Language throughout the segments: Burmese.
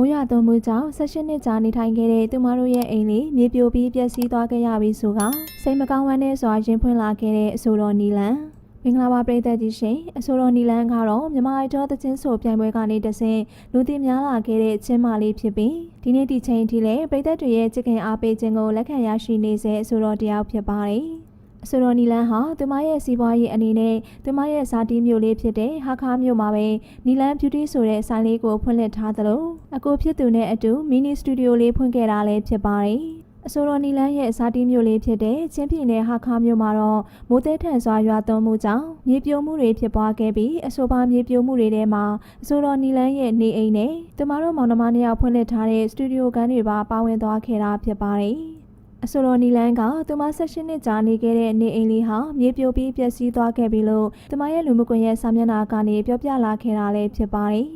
မိုးရွာသွန်းမှုကြောင့်16နှစ်ကြာနေထိုင်ခဲ့တဲ့သူမတို့ရဲ့အိမ်လေးမြေပြိုပြီးပျက်စီးသွားခဲ့ရပြီဆိုကစိတ်မကောင်းဝမ်းနဲ့စွာရင်ဖွင့်လာခဲ့တဲ့အဆိုတော်နီလန်မင်္ဂလာပါပရိသတ်ကြီးရှင်အဆိုတော်နီလန်ကတော့မြန်မာအိုက်တော်သချင်းဆိုပြိုင်ပွဲကနေတဆင့်လူသိများလာခဲ့တဲ့ချင်းမလေးဖြစ်ပြီးဒီနေ့ဒီချိန်ထိလည်းပရိသတ်တွေရဲ့ချစ်ခင်အားပေးခြင်းကိုလက်ခံရရှိနေစေအဆိုတော်တယောက်ဖြစ်ပါတယ် အဆိုတော်နီလန်ဟာသူမရဲ့စီးပွားရေးအနေနဲ့သူမရဲ့ဇာတိမြို့လေးဖြစ်တဲ့ဟာခါမြို့မှာပဲနီလန် beauty ဆိုတဲ့ဆိုင်လေးကိုဖွင့်လှစ်ထားသလိုအကိုဖြစ်သူနဲ့အတူမီနီစတူဒီယိုလေးဖွင့်ခဲ့တာလည်းဖြစ်ပါတယ်အဆိုတော်နီလန်ရဲ့ဇာတိမြို့လေးဖြစ်တဲ့ချင်းပြည်နယ်ဟာခါမြို့မှာတော့မိုးသည်ထန်စွာရွာသွန်းမှုကြောင့်မြေပြိုမှုတွေဖြစ်ပွားခဲ့ပြီးအဆိုပါမြေပြိုမှုတွေထဲမှာအဆိုတော်နီလန်ရဲ့နေအိမ်နဲ့သူမတို့မောင်နှမနှစ်ယောက်ဖွင့်လှစ်ထားတဲ့စတူဒီယိုကန်းတွေပါပါဝင်သွားခဲ့တာဖြစ်ပါတယ် အဆိုတော်နီလန်ကသူမ16နှစ်ကြာနေခဲ့တဲ့နေအိမ်လေးဟာမြေပြိုပြီးပျက်စီးသွားခဲ့ပြီလို့သူမရဲ့လူမှုကွန်ရက်စာမျက်နှာကနေပြောပြလာခဲ့တာလည်းဖြစ်ပါတယ်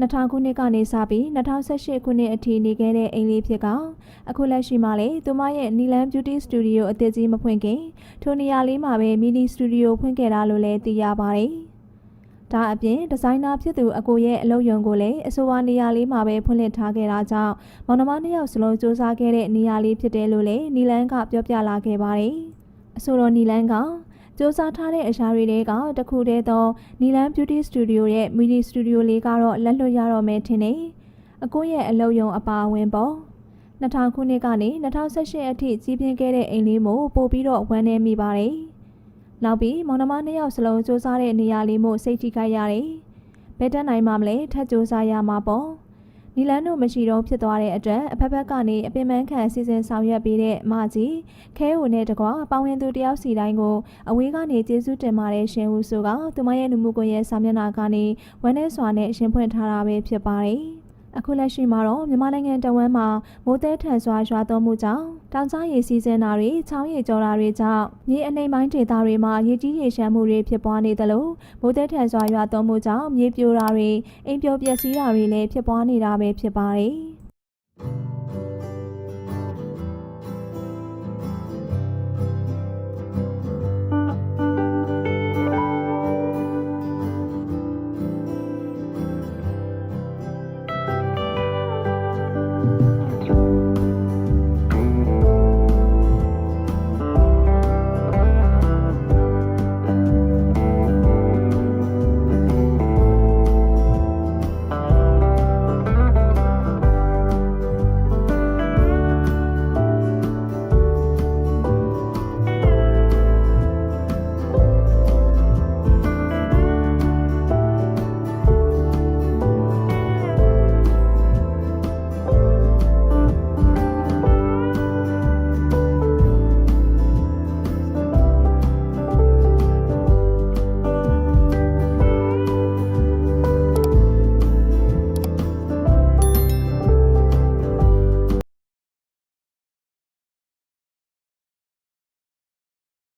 2000ခုနှစ်ကနေစပြီး2018ခုနှစ်အထိနေခဲ့တဲ့အိမ်လေးဖြစ်ကအခုလက်ရှိမှာလေသူမရဲ့နီလန် Beauty Studio အသစ်ကြီးမဖွင့်ခင်ထိုနေရာလေးမှာပဲမီနီစတူဒီယိုဖွင့်ခဲ့တာလို့လည်းသိရပါတယ်။ ဒါအပြင်ဒီဇိုင်နာဖြစ်သူအကိုရဲ့အလုပ်ရုံကိုလည်းအဆိုပါနေရာလေးမှာပဲဖွင့်လှစ်ထားခဲ့တာကြောင့်မောင်နှမနှစ်ယောက်စလုံးစူးစမ်းခဲ့တဲ့နေရာလေးဖြစ်တယ်လို့လည်းနီလန်ကပြောပြလာခဲ့ပါတယ်။အဆိုတော်နီလန်ကစူးစမ်းထားတဲ့အရာတွေတဲကတစ်ခုတည်းသောနီလန် Beauty Studio ရဲ့ mini studio လေးကတော့လက်လွတ်ရတော့မယ်ထင်တယ်။အကိုရဲ့အလုပ်ရုံအပါအဝင်ပေါ့။2000ခုနှစ်ကနေ2018အထိကြီးပြင်းခဲ့တဲ့အိမ်လေးမို့ပို့ပြီးတော့ဝမ်းနေမိပါတယ်။ နောက်ပြီးမောင်နှမနှစ်ယောက်စလုံးစူးစမ်းတဲ့နေရာလေးမို့စိတ်ထိခိုက်ရတယ်။ဘယ်တက်နိုင်မှမလဲထပ်စူးစမ်းရမှာပေါ့။နီလန်တို့မရှိတော့ဖြစ်သွားတဲ့အတွက်အဖက်ဖက်ကနေအပင်ပန်းခံစီစဉ်ဆောင်ရွက်ပေးတဲ့မကြီးခဲဟိုနဲ့တကွာပေါဝင်သူတယောက်စီတိုင်းကိုအဝေးကနေကျေးဇူးတင်ပါတယ်ရှင်ဟုဆိုကသူမရဲ့လူမှုကွန်ရက်စာမျက်နှာကနေဝမ်းနဲ့စွာနဲ့ရှင်ဖွင့်ထားတာပဲဖြစ်ပါတယ်။ အခုလက်ရှိမှာတော့မြန်မာနိုင်ငံတဝန်းမှာမိုးသည်ထန်စွာရွာသွန်းမှုကြောင့်တောင်ကြားရေစီးစင်းတာတွေချောင်းရေကျော်တာတွေကြောင့်မြေအနှိမ်ပိုင်းဒေသတွေမှာရေကြီးရေရှမ်းမှုတွေဖြစ်ပွားနေသလိုမိုးသည်ထန်စွာရွာသွန်းမှုကြောင့်မြေပြိုတာတွေအိမ်ပြိုပျက်စီးတာတွေလည်းဖြစ်ပွားနေတာပဲဖြစ်ပါတယ်။